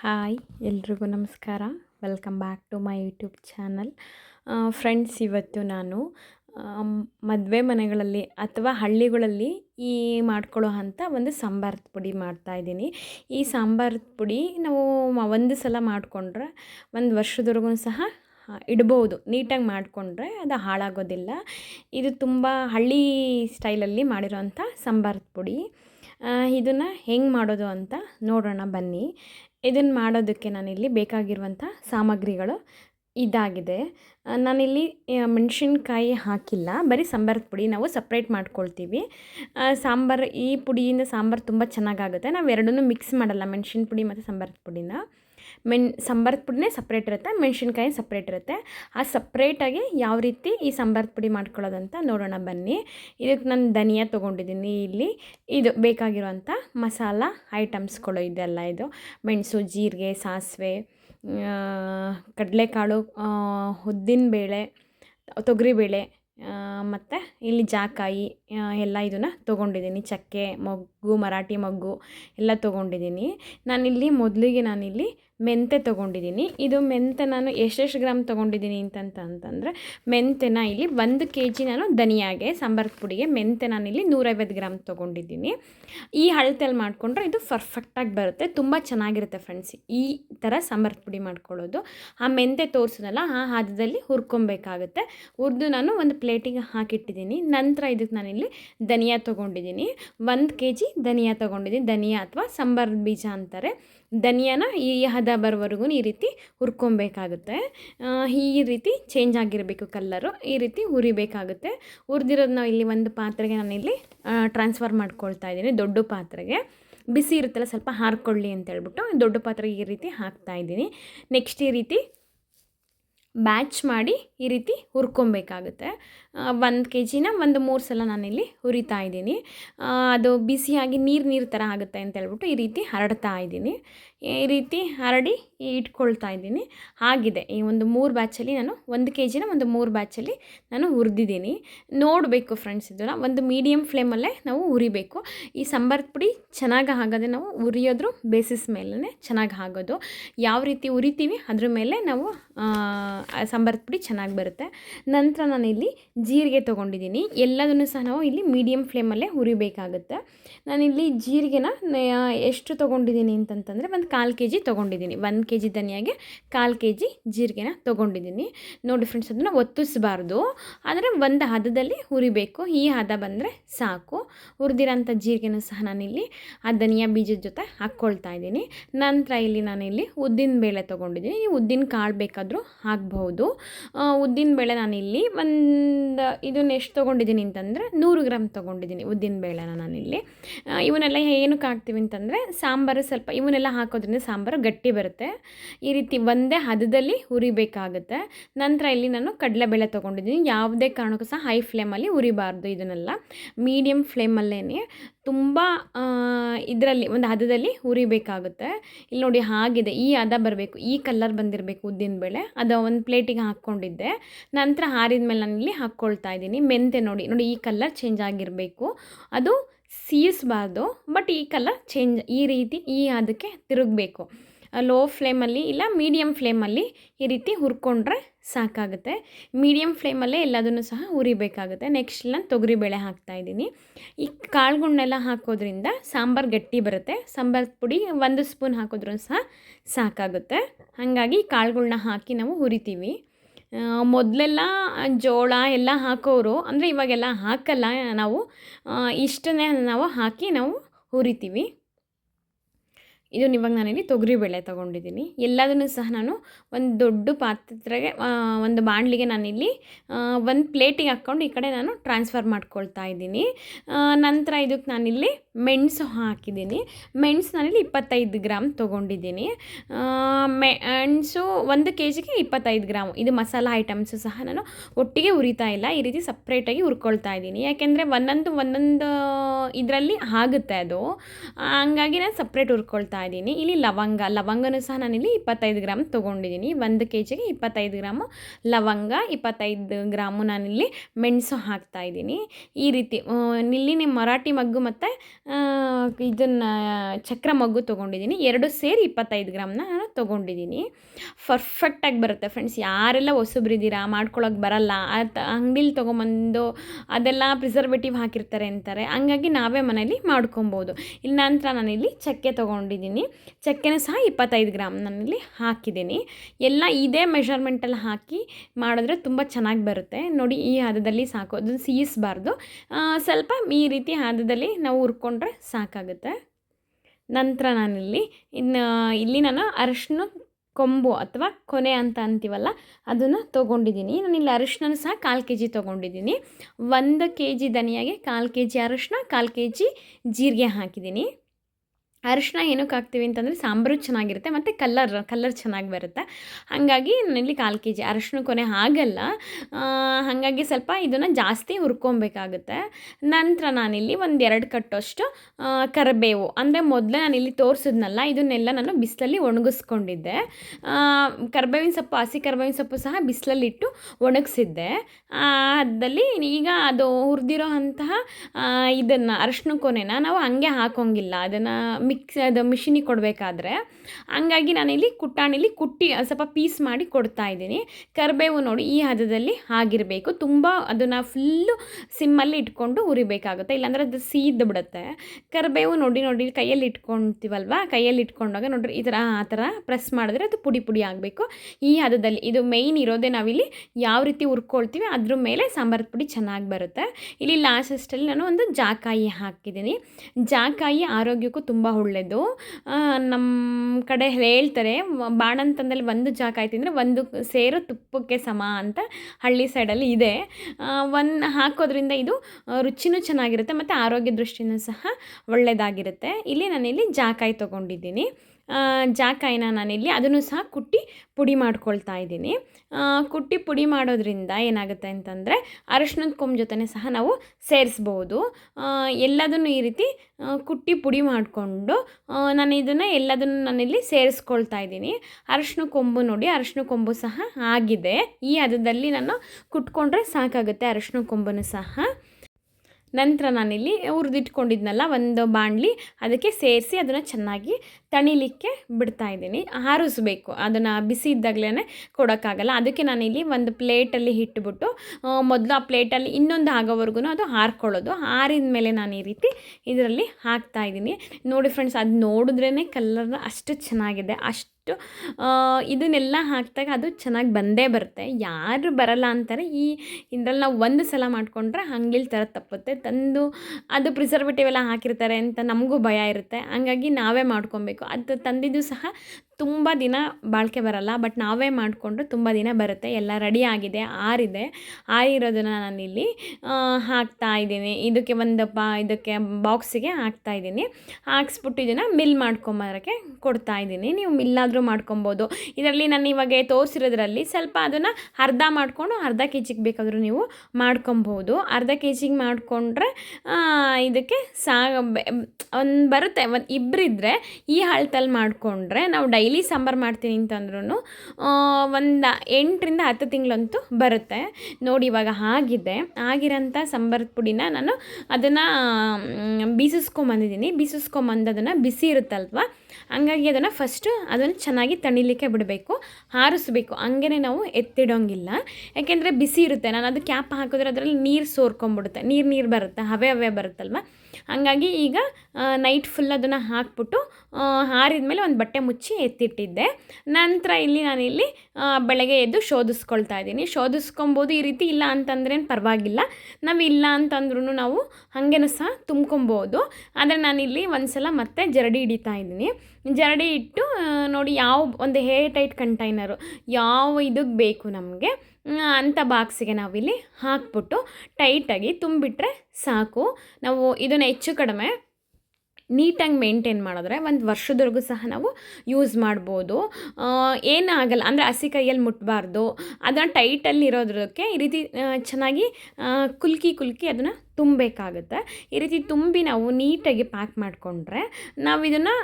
Hi, ಎಲ್ರಿಗೂ ನಮಸ್ಕಾರ. Welcome back to my YouTube channel friends ಇವತ್ತು ನಾನು ಮದುವೆ ಮನೆಗಳಲ್ಲಿ ಅಥವಾ ಹಳ್ಳಿಗಳಲ್ಲಿ ಈ ಮಾಡ್ಕೊಳ್ಳೋ ಅಂಥ ಒಂದು ಸಾಂಬಾರದ ಪುಡಿ ಮಾಡ್ತಾಯಿದ್ದೀನಿ ಈ ಸಾಂಬಾರದ ಪುಡಿ ನಾವು ಒಂದು ಸಲ ಮಾಡಿಕೊಂಡ್ರೆ ಒಂದು ವರ್ಷದವರೆಗೂ ಸಹ ಇಡ್ಬೋದು. ನೀಟಾಗಿ ಮಾಡಿಕೊಂಡ್ರೆ ಅದು ಹಾಳಾಗೋದಿಲ್ಲ. ಇದು ತುಂಬ ಹಳ್ಳಿ ಸ್ಟೈಲಲ್ಲಿ ಮಾಡಿರೋಂಥ ಸಾಂಬಾರದ ಪುಡಿ. ಇದನ್ನು ಹೆಂಗೆ ಮಾಡೋದು ಅಂತ ನೋಡೋಣ ಬನ್ನಿ. ಇದನ್ನು ಮಾಡೋದಕ್ಕೆ ನಾನಿಲ್ಲಿ ಬೇಕಾಗಿರುವಂಥ ಸಾಮಗ್ರಿಗಳು ಇದಾಗಿದೆ. ನಾನಿಲ್ಲಿ ಮೆಣಸಿನ್ಕಾಯಿ ಹಾಕಿಲ್ಲ. ಬರೀ ಸಾಂಬಾರದ ಪುಡಿ ನಾವು ಸಪ್ರೇಟ್ ಮಾಡ್ಕೊಳ್ತೀವಿ. ಸಾಂಬಾರು, ಈ ಪುಡಿಯಿಂದ ಸಾಂಬಾರು ತುಂಬ ಚೆನ್ನಾಗಾಗುತ್ತೆ. ನಾವು ಎರಡನ್ನೂ ಮಿಕ್ಸ್ ಮಾಡಲ್ಲ, ಮೆಣಸಿನ ಪುಡಿ ಮತ್ತು ಸಾಂಬಾರದ ಪುಡಿನ. ಮೆಣ್ ಸಾಂಬಾರ್ ಪುಡಿನೇ ಸಪ್ರೇಟ್ ಇರುತ್ತೆ, ಮೆಣಸಿನ್ಕಾಯಿ ಸಪ್ರೇಟ್ ಇರುತ್ತೆ. ಆ ಸಪ್ರೇಟಾಗಿ ಯಾವ ರೀತಿ ಈ ಸಾಂಬಾರ್ ಪುಡಿ ಮಾಡ್ಕೊಳ್ಳೋದಂತ ನೋಡೋಣ ಬನ್ನಿ. ಇದಕ್ಕೆ ನಾನು ಧನಿಯಾ ತೊಗೊಂಡಿದ್ದೀನಿ ಇಲ್ಲಿ. ಇದು ಬೇಕಾಗಿರುವಂಥ ಮಸಾಲ ಐಟಮ್ಸ್ಗಳು ಇದೆಲ್ಲ ಇದು. ಮೆಣಸು, ಜೀರಿಗೆ, ಸಾಸಿವೆ ಕಡಲೆಕಾಳು ಉದ್ದಿನ ಬೇಳೆ ತೊಗರಿಬೇಳೆ ಮತ್ತು ಇಲ್ಲಿ ಜಾಕಾಯಿ ಎಲ್ಲ ಇದನ್ನು ತೊಗೊಂಡಿದ್ದೀನಿ. ಚಕ್ಕೆ ಮೊಗ್ಗು, ಮರಾಠಿ ಮಗ್ಗು ಎಲ್ಲ ತೊಗೊಂಡಿದ್ದೀನಿ. ನಾನಿಲ್ಲಿ ಮೊದಲಿಗೆ ನಾನಿಲ್ಲಿ ಮೆಂತೆ ತೊಗೊಂಡಿದ್ದೀನಿ. ಇದು ಮೆಂತೆ ನಾನು ಎಷ್ಟೆಷ್ಟು ಗ್ರಾಮ್ ತೊಗೊಂಡಿದ್ದೀನಿ ಅಂತಂತ ಅಂತಂದರೆ, ಮೆಂತೆನ ಇಲ್ಲಿ ಒಂದು ಕೆ ಜಿ ನಾನು ಧನಿಯಾಗೆ, ಸಾಂಬಾರ್ ಪುಡಿಗೆ ಮೆಂತೆ ನಾನಿಲ್ಲಿ ನೂರೈವತ್ತು ಗ್ರಾಮ್ ತೊಗೊಂಡಿದ್ದೀನಿ. ಈ ಅಳತೆಯಲ್ಲಿ ಮಾಡಿಕೊಂಡ್ರೆ ಇದು ಪರ್ಫೆಕ್ಟಾಗಿ ಬರುತ್ತೆ, ತುಂಬ ಚೆನ್ನಾಗಿರುತ್ತೆ ಫ್ರೆಂಡ್ಸ್. ಈ ಥರ ಸಾಂಬಾರ್ ಪುಡಿ ಮಾಡ್ಕೊಳ್ಳೋದು. ಆ ಮೆಂತೆ ತೋರಿಸೋದಲ್ಲ ಆ ಹದದಲ್ಲಿ ಹುರ್ಕೊಬೇಕಾಗುತ್ತೆ. ಹುರಿದು ನಾನು ಒಂದು ಪ್ಲೇಟಿಗೆ ಹಾಕಿಟ್ಟಿದ್ದೀನಿ. ನಂತರ ಇದಕ್ಕೆ ನಾನಿಲ್ಲಿ ಧನಿಯಾ ತೊಗೊಂಡಿದ್ದೀನಿ. ಒಂದು ಕೆ ಜಿ ಧನಿಯಾ ತೊಗೊಂಡಿದ್ದೀನಿ. ಧನಿಯಾ ಅಥವಾ ಸಾಂಬಾರ್ ಬೀಜ ಅಂತಾರೆ. ಧನಿಯಾನ ಈ ಹದ ಬರೋವರೆಗೂ ಈ ರೀತಿ ಹುರ್ಕೊಬೇಕಾಗುತ್ತೆ. ಈ ರೀತಿ ಚೇಂಜ್ ಆಗಿರಬೇಕು ಕಲ್ಲರು ಈ ರೀತಿ ಹುರಿಬೇಕಾಗುತ್ತೆ. ಹುರಿದಿರೋದನ್ನ ಇಲ್ಲಿ ಒಂದು ಪಾತ್ರೆಗೆ ನಾನಿಲ್ಲಿ ಟ್ರಾನ್ಸ್ಫರ್ ಮಾಡ್ಕೊಳ್ತಾ ಇದ್ದೀನಿ. ದೊಡ್ಡ ಪಾತ್ರೆಗೆ. ಬಿಸಿ ಇರುತ್ತಲ್ಲ ಸ್ವಲ್ಪ ಹಾರ್ಕೊಳ್ಳಿ ಅಂತ ಹೇಳ್ಬಿಟ್ಟು ದೊಡ್ಡ ಪಾತ್ರೆಗೆ ಈ ರೀತಿ ಹಾಕ್ತಾ ಇದ್ದೀನಿ. ನೆಕ್ಸ್ಟ್ ಈ ರೀತಿ ಬ್ಯಾಚ್ ಮಾಡಿ ಈ ರೀತಿ ಹುರ್ಕೊಬೇಕಾಗುತ್ತೆ. ಒಂದು ಕೆ ಜಿನ ಒಂದು ಮೂರು ಸಲ ನಾನಿಲ್ಲಿ ಹುರಿತಾ ಇದ್ದೀನಿ. ಅದು ಬಿಸಿಯಾಗಿ ನೀರು ನೀರು ಥರ ಆಗುತ್ತೆ ಅಂತ ಹೇಳ್ಬಿಟ್ಟು ಈ ರೀತಿ ಹರಡ್ತಾ ಇದ್ದೀನಿ. ಈ ರೀತಿ ಹರಡಿ ಇಟ್ಕೊಳ್ತಾ ಇದ್ದೀನಿ. ಆಗಿದೆ. ಈ ಒಂದು ಮೂರು ಬ್ಯಾಚಲ್ಲಿ ನಾನು ಒಂದು ಕೆ ಜಿನ ಒಂದು ಮೂರು ಬ್ಯಾಚಲ್ಲಿ ನಾನು ಹುರಿದಿದ್ದೀನಿ. ನೋಡಬೇಕು ಫ್ರೆಂಡ್ಸ್ ಇದನ್ನು ಒಂದು ಮೀಡಿಯಮ್ ಫ್ಲೇಮಲ್ಲೇ ನಾವು ಹುರಿಬೇಕು. ಈ ಸಾಂಬಾರದ ಪುಡಿ ಚೆನ್ನಾಗಿ ಆಗೋದೇ ನಾವು ಹುರಿಯೋದ್ರ ಬೇಸಿಸ್ ಮೇಲೇ ಚೆನ್ನಾಗಿ ಆಗೋದು. ಯಾವ ರೀತಿ ಉರಿತೀವಿ ಅದ್ರ ಮೇಲೆ ನಾವು ಸಾಂಬಾರದ ಪುಡಿ ಚೆನ್ನಾಗಿ ಬರುತ್ತೆ. ನಂತರ ನಾನಿಲ್ಲಿ ಜೀರಿಗೆ ತೊಗೊಂಡಿದ್ದೀನಿ. ಎಲ್ಲದನ್ನು ಸಹ ನಾವು ಇಲ್ಲಿ ಮೀಡಿಯಮ್ ಫ್ಲೇಮಲ್ಲೇ ಹುರಿಬೇಕಾಗುತ್ತೆ. ನಾನಿಲ್ಲಿ ಜೀರಿಗೆನ ಎಷ್ಟು ತೊಗೊಂಡಿದ್ದೀನಿ ಅಂತಂತಂದರೆ ಒಂದು ಕಾಲು ಕೆ ಜಿ ತೊಗೊಂಡಿದ್ದೀನಿ. ಒಂದು ಕೆ ಜಿ ಧನಿಯಾಗೆ ಕಾಲು ಕೆ ಜಿ ಜೀರಿಗೆನ ತೊಗೊಂಡಿದ್ದೀನಿ. ನೋಡಿ ಫ್ರೆಂಡ್ಸ್ ಅದನ್ನು ಒತ್ತಿಸ್ಬಾರ್ದು. ಆದರೆ ಒಂದು ಹದದಲ್ಲಿ ಹುರಿಬೇಕು. ಈ ಹದ ಬಂದರೆ ಸಾಕು. ಹುರಿದಿರೋಂಥ ಜೀರಿಗೆನೂ ಸಹ ನಾನಿಲ್ಲಿ ಆ ಧನಿಯಾ ಬೀಜದ ಜೊತೆ ಹಾಕ್ಕೊಳ್ತಾ ಇದ್ದೀನಿ. ನಂತರ ಇಲ್ಲಿ ನಾನಿಲ್ಲಿ ಉದ್ದಿನ ಬೇಳೆ ತೊಗೊಂಡಿದ್ದೀನಿ. ನೀವು ಉದ್ದಿನ ಕಾಳು ಬೇಕಾದರೂ ಹಾಕ್ಬಹುದು. ಉದ್ದಿನ ಬೇಳೆ ನಾನಿಲ್ಲಿ ಒಂದು ಇದನ್ನ ಎಷ್ಟು ತೊಗೊಂಡಿದ್ದೀನಿ ಅಂತಂದರೆ ನೂರು ಗ್ರಾಮ್ ತೊಗೊಂಡಿದ್ದೀನಿ ಉದ್ದಿನ ಬೇಳೆನ ನಾನಿಲ್ಲಿ. ಇವನ್ನೆಲ್ಲ ಏನಕ್ಕೆ ಹಾಕ್ತೀವಿ ಅಂತಂದರೆ ಸಾಂಬಾರು ಸ್ವಲ್ಪ ಇವನ್ನೆಲ್ಲ ಹಾಕೋದ್ರಿಂದ ಸಾಂಬಾರು ಗಟ್ಟಿ ಬರುತ್ತೆ. ಈ ರೀತಿ ಒಂದೇ ಹದದಲ್ಲಿ ಹುರಿಬೇಕಾಗುತ್ತೆ. ನಂತರ ಇಲ್ಲಿ ನಾನು ಕಡಲೆಬೇಳೆ ತೊಗೊಂಡಿದ್ದೀನಿ. ಯಾವುದೇ ಕಾರಣಕ್ಕೂ ಸಹ ಹೈ ಫ್ಲೇಮಲ್ಲಿ ಹುರಿಬಾರ್ದು ಇದನ್ನೆಲ್ಲ. ಮೀಡಿಯಮ್ ಫ್ಲೇಮಲ್ಲೇ ತುಂಬ ಇದರಲ್ಲಿ ಒಂದು ಹದದಲ್ಲಿ ಹುರಿಬೇಕಾಗುತ್ತೆ. ಇಲ್ಲಿ ನೋಡಿ ಹಾಗಿದೆ. ಈ ಹದ ಬರಬೇಕು. ಈ ಕಲರ್ ಬಂದಿರಬೇಕು ಉದ್ದಿನ ಬೇಳೆ. ಅದು ಒಂದು ಪ್ಲೇಟಿಗೆ ಹಾಕ್ಕೊಂಡಿದ್ದೆ. ನಂತರ ಹಾರಿದ ಮೇಲೆ ನಾನು ಇಲ್ಲಿ ಹಾಕ್ಕೊಳ್ತಾ ಇದ್ದೀನಿ. ಮೆಂತೆ ನೋಡಿ. ನೋಡಿ ಈ ಕಲ್ಲರ್ ಚೇಂಜ್ ಆಗಿರಬೇಕು. ಅದು ಸೀಯಿಸಬಾರ್ದು ಬಟ್ ಈ ಕಲರ್ ಚೇಂಜ್, ಈ ರೀತಿ ಈ ಅದಕ್ಕೆ ತಿರುಗಬೇಕು. ಲೋ ಫ್ಲೇಮಲ್ಲಿ ಇಲ್ಲ ಮೀಡಿಯಮ್ ಫ್ಲೇಮಲ್ಲಿ ಈ ರೀತಿ ಹುರ್ಕೊಂಡ್ರೆ ಸಾಕಾಗುತ್ತೆ. ಮೀಡಿಯಮ್ ಫ್ಲೇಮಲ್ಲೇ ಎಲ್ಲದನ್ನು ಸಹ ಹುರಿಬೇಕಾಗುತ್ತೆ. ನೆಕ್ಸ್ಟ್ ನಾನು ತೊಗರಿಬೇಳೆ ಹಾಕ್ತಾಯಿದ್ದೀನಿ ಈ ಕಾಳುಗಳನ್ನೆಲ್ಲ ಹಾಕೋದ್ರಿಂದ ಸಾಂಬಾರು ಗಟ್ಟಿ ಬರುತ್ತೆ. ಸಾಂಬಾರು ಪುಡಿ ಒಂದು ಸ್ಪೂನ್ ಹಾಕಿದ್ರೂ ಸಹ ಸಾಕಾಗುತ್ತೆ. ಹಾಗಾಗಿ ಕಾಳುಗಳನ್ನ ಹಾಕಿ ನಾವು ಹುರಿತೀವಿ. ಮೊದಲೆಲ್ಲ ಜೋಳ ಎಲ್ಲ ಹಾಕೋರು. ಅಂದರೆ ಇವಾಗೆಲ್ಲ ಹಾಕಲ್ಲ ನಾವು. ಇಷ್ಟನ್ನೇ ನಾವು ಹಾಕಿ ನಾವು ಹುರಿತೀವಿ. ಇದನ್ನ ಇವಾಗ ನಾನಿಲ್ಲಿ ತೊಗರಿಬೇಳೆ ತೊಗೊಂಡಿದ್ದೀನಿ. ಎಲ್ಲದನ್ನು ಸಹ ನಾನು ಒಂದು ದೊಡ್ಡ ಪಾತ್ರೆಗೆ ಒಂದು ಬಾಣಲಿಗೆ ನಾನಿಲ್ಲಿ ಒಂದು ಪ್ಲೇಟಿಗೆ ಹಾಕ್ಕೊಂಡು ಈ ಕಡೆ ನಾನು ಟ್ರಾನ್ಸ್ಫರ್ ಮಾಡ್ಕೊಳ್ತಾ ಇದ್ದೀನಿ. ನಂತರ ಇದಕ್ಕೆ ನಾನಿಲ್ಲಿ ಮೆಣಸು ಹಾಕಿದ್ದೀನಿ. ಮೆಣಸು ನಾನಿಲ್ಲಿ ಇಪ್ಪತ್ತೈದು ಗ್ರಾಮ್ ತೊಗೊಂಡಿದ್ದೀನಿ. ಮೆಣಸು ಒಂದು ಕೆ ಜಿಗೆ ಇಪ್ಪತ್ತೈದು ಗ್ರಾಮ್ ಇದು ಮಸಾಲ ಐಟಮ್ಸು ಸಹ ನಾನು ಒಟ್ಟಿಗೆ ಉರಿತಾ ಇಲ್ಲ. ಈ ರೀತಿ ಸಪ್ರೇಟಾಗಿ ಉರ್ಕೊಳ್ತಾ ಇದ್ದೀನಿ. ಯಾಕೆಂದರೆ ಒಂದೊಂದು ಒಂದೊಂದು ಇದರಲ್ಲಿ ಆಗುತ್ತೆ ಅದು. ಹಂಗಾಗಿ ನಾನು ಸಪ್ರೇಟ್ ಹುರ್ಕೊಳ್ತಾ ತೊಗೊಳ್ತಾ ಇದ್ದೀನಿ. ಇಲ್ಲಿ ಲವಂಗ, ಲವಂಗನೂ ಸಹ ನಾನಿಲ್ಲಿ ಇಪ್ಪತ್ತೈದು ಗ್ರಾಮ್ ತೊಗೊಂಡಿದ್ದೀನಿ. ಒಂದು ಕೆ ಜಿಗೆ ಇಪ್ಪತ್ತೈದು ಗ್ರಾಮು ಲವಂಗ, ಇಪ್ಪತ್ತೈದು ಗ್ರಾಮು ನಾನಿಲ್ಲಿ ಮೆಣಸು ಹಾಕ್ತಾ ಇದ್ದೀನಿ. ಈ ರೀತಿ ಇಲ್ಲಿ ಮರಾಠಿ ಮಗ್ಗು ಮತ್ತು ಇದನ್ನು ಚಕ್ರ ಮಗ್ಗು ತೊಗೊಂಡಿದ್ದೀನಿ. ಎರಡು ಸೇರಿ ಇಪ್ಪತ್ತೈದು ಗ್ರಾಮ್ನ ನಾನು ತೊಗೊಂಡಿದ್ದೀನಿ. ಪರ್ಫೆಕ್ಟಾಗಿ ಬರುತ್ತೆ ಫ್ರೆಂಡ್ಸ್ ಯಾರೆಲ್ಲ ಹೊಸಬ್ರಿದ್ದೀರಾ ಮಾಡ್ಕೊಳ್ಳೋಕೆ ಬರಲ್ಲ ಅಂಗಡಿಲಿ ತೊಗೊಂಬಂದು ಅದೆಲ್ಲ ಪ್ರಿಸರ್ವೇಟಿವ್ ಹಾಕಿರ್ತಾರೆ ಅಂತಾರೆ. ಹಂಗಾಗಿ ನಾವೇ ಮನೇಲಿ ಮಾಡ್ಕೊಬೋದು. ಇಲ್ಲಿ ನಂತರ ನಾನಿಲ್ಲಿ ಚಕ್ಕೆ ತೊಗೊಂಡಿದ್ದೀನಿ. ಚಕ್ಕೆನೂ ಸಹ ಇಪ್ಪತ್ತೈದು ಗ್ರಾಮ್ ನಾನಿಲ್ಲಿ ಹಾಕಿದ್ದೀನಿ. ಎಲ್ಲ ಇದೇ ಮೆಷರ್ಮೆಂಟಲ್ಲಿ ಹಾಕಿ ಮಾಡಿದ್ರೆ ತುಂಬ ಚೆನ್ನಾಗಿ ಬರುತ್ತೆ. ನೋಡಿ, ಈ ಹದದಲ್ಲಿ ಸಾಕು. ಅದನ್ನು ಸೀಯಿಸಬಾರ್ದು ಸ್ವಲ್ಪ ಈ ರೀತಿ ಹದದಲ್ಲಿ ನಾವು ಹುರ್ಕೊಂಡ್ರೆ ಸಾಕಾಗುತ್ತೆ. ನಂತರ ನಾನಿಲ್ಲಿ ಇನ್ನು ಇಲ್ಲಿ ನಾನು ಅರಶಿನ ಕೊಂಬು ಅಥವಾ ಕೊನೆ ಅಂತ ಅಂತೀವಲ್ಲ, ಅದನ್ನು ತೊಗೊಂಡಿದ್ದೀನಿ. ನಾನಿಲ್ಲಿ ಅರಿಶಿನ ಸಹ ಕಾಲು ಕೆ ಜಿ ತೊಗೊಂಡಿದ್ದೀನಿ. ಒಂದು ಕೆ ಜಿ ಧನಿಯಾಗೆ ಕಾಲು ಕೆ ಜಿ ಅರಶಿನ, ಕಾಲು ಕೆ ಜಿ ಜೀರಿಗೆ ಹಾಕಿದ್ದೀನಿ. ಅರಿಶಿನ ಏನಕ್ಕೆ ಹಾಕ್ತೀವಿ ಅಂತಂದರೆ ಸಾಂಬಾರು ಚೆನ್ನಾಗಿರುತ್ತೆ ಮತ್ತು ಕಲ್ಲರ್ ಕಲ್ಲರ್ ಚೆನ್ನಾಗಿ ಬರುತ್ತೆ. ಹಾಗಾಗಿ ನಾನಿಲ್ಲಿ ಕಾಲು ಕೆ ಜಿ ಅರಿಶಿನ ಕೊನೆ ಆಗಲ್ಲ. ಹಾಗಾಗಿ ಸ್ವಲ್ಪ ಇದನ್ನು ಜಾಸ್ತಿ ಹುರ್ಕೊಬೇಕಾಗುತ್ತೆ. ನಂತರ ನಾನಿಲ್ಲಿ ಒಂದು ಎರಡು ಕಟ್ಟೋಷ್ಟು ಕರಿಬೇವು. ಅಂದರೆ ಮೊದಲೇ ನಾನಿಲ್ಲಿ ತೋರಿಸಿದ್ನಲ್ಲ, ಇದನ್ನೆಲ್ಲ ನಾನು ಬಿಸಿಲಲ್ಲಿ ಒಣಗಿಸ್ಕೊಂಡಿದ್ದೆ. ಕರಿಬೇವಿನ ಸೊಪ್ಪು, ಹಸಿ ಕರಿಬೇವಿನ ಸೊಪ್ಪು ಸಹ ಬಿಸಿಲಲ್ಲಿಟ್ಟು ಒಣಗಿಸಿದ್ದೆ. ಅದರಲ್ಲಿ ಈಗ ಅದು ಹುರಿದಿರೋ ಅಂತಹ ಇದನ್ನು ಅರಿಶಿನ ಕೊನೆನ ನಾವು ಹಂಗೆ ಹಾಕೋಂಗಿಲ್ಲ. ಅದನ್ನು ಮಿಕ್ಸ್, ಅದು ಮಿಷಿನಿಗೆ ಕೊಡಬೇಕಾದ್ರೆ. ಹಂಗಾಗಿ ನಾನಿಲ್ಲಿ ಕುಟ್ಟಾಣಿಲಿ ಕುಟ್ಟಿ ಸ್ವಲ್ಪ ಪೀಸ್ ಮಾಡಿ ಕೊಡ್ತಾ ಇದ್ದೀನಿ. ಕರಿಬೇವು ನೋಡಿ ಈ ಹದದಲ್ಲಿ ಆಗಿರಬೇಕು. ತುಂಬ ಅದನ್ನು ಫುಲ್ಲು ಸಿಮ್ಮಲ್ಲಿ ಇಟ್ಕೊಂಡು ಉರಿಬೇಕಾಗುತ್ತೆ ಇಲ್ಲಾಂದರೆ ಅದು ಸೀದ್ ಬಿಡುತ್ತೆ. ಕರಿಬೇವು ನೋಡಿ ನೋಡಿ, ಕೈಯಲ್ಲಿ ಇಟ್ಕೊಳ್ತೀವಲ್ವ ಕೈಯಲ್ಲಿ ಇಟ್ಕೊಂಡಾಗ ನೋಡ್ರಿ ಈ ಥರ, ಆ ಥರ ಪ್ರೆಸ್ ಮಾಡಿದ್ರೆ ಅದು ಪುಡಿ ಪುಡಿ ಆಗಬೇಕು. ಈ ಹದದಲ್ಲಿ ಇದು ಮೇಯ್ನ್ ಇರೋದೇ ನಾವಿಲ್ಲಿ ಯಾವ ರೀತಿ ಉರ್ಕೊಳ್ತೀವಿ ಅದ್ರ ಮೇಲೆ ಸಾಂಬಾರ್ ಪುಡಿ ಚೆನ್ನಾಗಿ ಬರುತ್ತೆ. ಇಲ್ಲಿ ಲಾಸ್ಟಲ್ಲಿ ನಾನು ಒಂದು ಜಾಕಾಯಿ ಹಾಕಿದ್ದೀನಿ. ಜಾಕಾಯಿ ಆರೋಗ್ಯಕ್ಕೂ ತುಂಬ ಒಳ್ಳೆಯದು ನಮ್ಮ ಕಡೆ ಹೇಳ್ತಾರೆ ಬಾಣಂತನದಲ್ಲಿ ಒಂದು ಜಾಕಾಯಿ ತಿಂದರೆ ಒಂದು ಸೇರು ತುಪ್ಪಕ್ಕೆ ಸಮ ಅಂತ ಹಳ್ಳಿ ಸೈಡಲ್ಲಿ ಇದೆ. ಒಂದು ಹಾಕೋದ್ರಿಂದ ಇದು ರುಚಿನೂ ಚೆನ್ನಾಗಿರುತ್ತೆ, ಮತ್ತು ಆರೋಗ್ಯ ದೃಷ್ಟಿನೂ ಸಹ ಒಳ್ಳೆಯದಾಗಿರುತ್ತೆ ಇಲ್ಲಿ ನಾನಿಲ್ಲಿ ಜಾಕಾಯಿ ತೊಗೊಂಡಿದ್ದೀನಿ. ಜಾಕಾಯಿನ ನಾನಿಲ್ಲಿ ಅದನ್ನು ಸಹ ಕುಟ್ಟಿ ಪುಡಿ ಮಾಡ್ಕೊಳ್ತಾ ಇದ್ದೀನಿ. ಕುಟ್ಟಿ ಪುಡಿ ಮಾಡೋದ್ರಿಂದ ಏನಾಗುತ್ತೆ ಅಂತಂದರೆ ಅರಶಿನದ ಕೊಂಬು ಜೊತೆ ಸಹ ನಾವು ಸೇರಿಸ್ಬೋದು. ಎಲ್ಲದನ್ನು ಈ ರೀತಿ ಕುಟ್ಟಿ ಪುಡಿ ಮಾಡಿಕೊಂಡು ನಾನು ಇದನ್ನು ಎಲ್ಲದನ್ನು ನಾನಿಲ್ಲಿ ಸೇರಿಸ್ಕೊಳ್ತಾ ಇದ್ದೀನಿ. ಅರಶಿನ ಕೊಂಬು ನೋಡಿ, ಅರಶಿನ ಕೊಂಬು ಸಹ ಆಗಿದೆ. ಈ ಹದದಲ್ಲಿ ನಾನು ಕುಟ್ಕೊಂಡ್ರೆ ಸಾಕಾಗುತ್ತೆ ಅರಶಿನ ಕೊಂಬನ್ನು ಸಹ. ನಂತರ ನಾನಿಲ್ಲಿ ಹುರಿದಿಟ್ಕೊಂಡಿದ್ನಲ್ಲ ಒಂದು ಬಾಣಲಿ, ಅದಕ್ಕೆ ಸೇರಿಸಿ ಅದನ್ನು ಚೆನ್ನಾಗಿ ತಣಿಲಿಕ್ಕೆ ಬಿಡ್ತಾ ಇದ್ದೀನಿ. ಆರಿಸ್ಬೇಕು, ಅದನ್ನು ಬಿಸಿ ಇದ್ದಾಗಲೇ ಕೊಡೋಕ್ಕಾಗಲ್ಲ. ಅದಕ್ಕೆ ನಾನಿಲ್ಲಿ ಒಂದು ಪ್ಲೇಟಲ್ಲಿ ಇಟ್ಬಿಟ್ಟು ಮೊದಲು ಆ ಪ್ಲೇಟಲ್ಲಿ ಇನ್ನೊಂದು ಆಗೋವರೆಗೂ ಅದು ಹಾರ್ಕೊಳ್ಳೋದು ಹಾರಿದ ಮೇಲೆ ನಾನು ಈ ರೀತಿ ಇದರಲ್ಲಿ ಹಾಕ್ತಾ ಇದ್ದೀನಿ. ನೋಡಿ ಫ್ರೆಂಡ್ಸ್, ಅದು ನೋಡಿದ್ರೇ ಕಲರ್ ಅಷ್ಟು ಚೆನ್ನಾಗಿದೆ. ಅಷ್ಟು ಆ, ಇದನ್ನೆಲ್ಲ ಹಾಕಿದಾಗ ಅದು ಚೆನ್ನಾಗಿ ಬಂದೇ ಬರುತ್ತೆ. ಯಾರು ಬರಲ್ಲ ಅಂತಾರೆ ಈ ಇದ್ರಲ್ಲಿ ನಾವು ಒಂದು ಸಲ ಮಾಡಿಕೊಂಡ್ರೆ ಹಂಗಿಲ್ ಥರ ತಪ್ಪುತ್ತೆ. ತಂದು ಅದು ಪ್ರಿಸರ್ವೇಟಿವ್ ಎಲ್ಲ ಹಾಕಿರ್ತಾರೆ ಅಂತ ನಮಗೂ ಭಯ ಇರುತ್ತೆ. ಹಂಗಾಗಿ ನಾವೇ ಮಾಡ್ಕೊಬೇಕು. ಅದು ತಂದಿದ್ದು ಸಹ ತುಂಬ ದಿನ ಬಾಳಿಕೆ ಬರಲ್ಲ ಬಟ್ ನಾವೇ ಮಾಡಿಕೊಂಡ್ರೆ ತುಂಬ ದಿನ ಬರುತ್ತೆ. ಎಲ್ಲ ರೆಡಿ ಆಗಿದೆ, ಆರಿದೆ. ಆರಿರೋದನ್ನು ನಾನಿಲ್ಲಿ ಹಾಕ್ತಾ ಇದ್ದೀನಿ. ಇದಕ್ಕೆ ಒಂದು ಇದಕ್ಕೆ ಬಾಕ್ಸಿಗೆ ಹಾಕ್ತಾ ಇದ್ದೀನಿ. ಹಾಕ್ಸ್ಬಿಟ್ಟು ಇದನ್ನು ಮಿಲ್ ಮಾಡ್ಕೊಂಬರೋಕ್ಕೆ ಕೊಡ್ತಾ ಇದ್ದೀನಿ. ನೀವು ಮಿಲ್ಲಾದರೂ ಮಾಡ್ಕೊಬೋದು. ಇದರಲ್ಲಿ ನಾನು ಇವಾಗ ತೋರಿಸಿರೋದ್ರಲ್ಲಿ ಸ್ವಲ್ಪ ಅದನ್ನು ಅರ್ಧ ಮಾಡಿಕೊಂಡು ಅರ್ಧ ಕೆ ಜಿಗೆ ಬೇಕಾದರೂ ನೀವು ಮಾಡ್ಕೊಬೋದು. ಅರ್ಧ ಕೆ ಜಿಗೆ ಮಾಡಿಕೊಂಡ್ರೆ ಇದಕ್ಕೆ ಸಾ ಒಂದು ಬರುತ್ತೆ. ಒಂದು ಇಬ್ಬರಿದ್ದರೆ ಈ ಹಳ್ತಲ್ಲಿ ಮಾಡಿಕೊಂಡ್ರೆ ನಾವು ಡೈಲಿ ಸಾಂಬಾರು ಮಾಡ್ತೀನಿ ಅಂತಂದ್ರೂ ಒಂದು ಎಂಟರಿಂದ ಹತ್ತು ತಿಂಗಳಂತೂ ಬರುತ್ತೆ. ನೋಡಿ ಇವಾಗ ಆಗಿದೆ. ಆಗಿರೋಂಥ ಸಾಂಬಾರದ ಪುಡಿನ ನಾನು ಅದನ್ನು ಬೀಸಿಸ್ಕೊಂಬಂದಿದ್ದೀನಿ ಬೀಸಿಸ್ಕೊಂಬಂದು ಅದನ್ನು ಬಿಸಿ ಇರುತ್ತಲ್ವ? ಹಂಗಾಗಿ ಅದನ್ನು ಫಸ್ಟು ಅದನ್ನು ಚೆನ್ನಾಗಿ ತಣಿಲಿಕ್ಕೆ ಬಿಡಬೇಕು ಹಾರಿಸ್ಬೇಕು ಹಂಗೇ ನಾವು ಎತ್ತಿಡೋಂಗಿಲ್ಲ. ಯಾಕೆಂದರೆ ಬಿಸಿ ಇರುತ್ತೆ. ನಾನು ಅದು ಕ್ಯಾಪ್ ಹಾಕಿದ್ರೆ ಅದರಲ್ಲಿ ನೀರು ಸೋರ್ಕೊಂಬಿಡುತ್ತೆ ನೀರು ನೀರು ಬರುತ್ತೆ. ಹವೆ ಹವೆ ಬರುತ್ತಲ್ವ? ಹಂಗಾಗಿ ಈಗ ನೈಟ್ ಫುಲ್ ಅದನ್ನು ಹಾಕ್ಬಿಟ್ಟು ಹಾರಿದ ಮೇಲೆ ಒಂದು ಬಟ್ಟೆ ಮುಚ್ಚಿ ಎತ್ತಿಟ್ಟಿದ್ದೆ. ನಂತರ ಇಲ್ಲಿ ನಾನಿಲ್ಲಿ ಬೆಳಗ್ಗೆ ಎದ್ದು ಶೋಧಿಸ್ಕೊಳ್ತಾ ಇದ್ದೀನಿ. ಶೋಧಿಸ್ಕೊಬೋದು ಈ ರೀತಿ ಇಲ್ಲ ಅಂತಂದ್ರೇನು ಪರವಾಗಿಲ್ಲ. ನಾವು ಇಲ್ಲ ಅಂತಂದ್ರೂ ನಾವು ಹಾಗೇನೂ ಸಹ ತುಂಬ್ಕೊಬೋದು. ಆದರೆ ನಾನಿಲ್ಲಿ ಒಂದು ಸಲ ಮತ್ತೆ ಜರಡಿ ಹಿಡಿತಾ ಇದ್ದೀನಿ. ಜರಡಿ ಇಟ್ಟು ನೋಡಿ ಯಾವ ಒಂದು ಹೇರ್ ಟೈಟ್ ಕಂಟೈನರು ಯಾವ ಇದಕ್ಕೆ ಬೇಕು ನಮಗೆ ಅಂಥ ಬಾಕ್ಸಿಗೆ ನಾವಿಲ್ಲಿ ಹಾಕ್ಬಿಟ್ಟು ಟೈಟಾಗಿ ತುಂಬಿಟ್ರೆ ಸಾಕು. ನಾವು ಇದನ್ನು ಹೆಚ್ಚು ಕಡಿಮೆ ನೀಟಾಗಿ ಮೇಂಟೈನ್ ಮಾಡಿದ್ರೆ ಒಂದು ವರ್ಷದವರೆಗೂ ಸಹ ನಾವು ಯೂಸ್ ಮಾಡ್ಬೋದು. ಏನೂ ಏನಾಗಲ್ಲ ಅಂದರೆ ಹಸಿ ಕೈಯಲ್ಲಿ ಮುಟ್ಟಬಾರ್ದು ಅದನ್ನು ಟೈಟಲ್ಲಿ ಇರೋದಕ್ಕೆ ಈ ರೀತಿ ಚೆನ್ನಾಗಿ ಕುಲ್ಕಿ ಕುಲ್ಕಿ ಅದನ್ನು ತುಂಬಬೇಕಾಗುತ್ತೆ. ಈ ರೀತಿ ತುಂಬಿ ನಾವು ನೀಟಾಗಿ ಪ್ಯಾಕ್ ಮಾಡಿಕೊಂಡ್ರೆ ನಾವು ಇದನ್ನು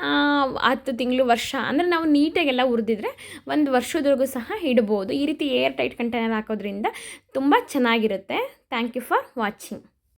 ಹತ್ತು ತಿಂಗಳು, ವರ್ಷ, ಅಂದರೆ ನಾವು ನೀಟಾಗೆಲ್ಲ ಉರಿದಿದ್ರೆ ಒಂದು ವರ್ಷದವರೆಗೂ ಸಹ ಇಡ್ಬೋದು. ಈ ರೀತಿ ಏರ್ ಟೈಟ್ ಕಂಟೈನರ್ ಹಾಕೋದ್ರಿಂದ ತುಂಬ ಚೆನ್ನಾಗಿರುತ್ತೆ. Thank you for watching.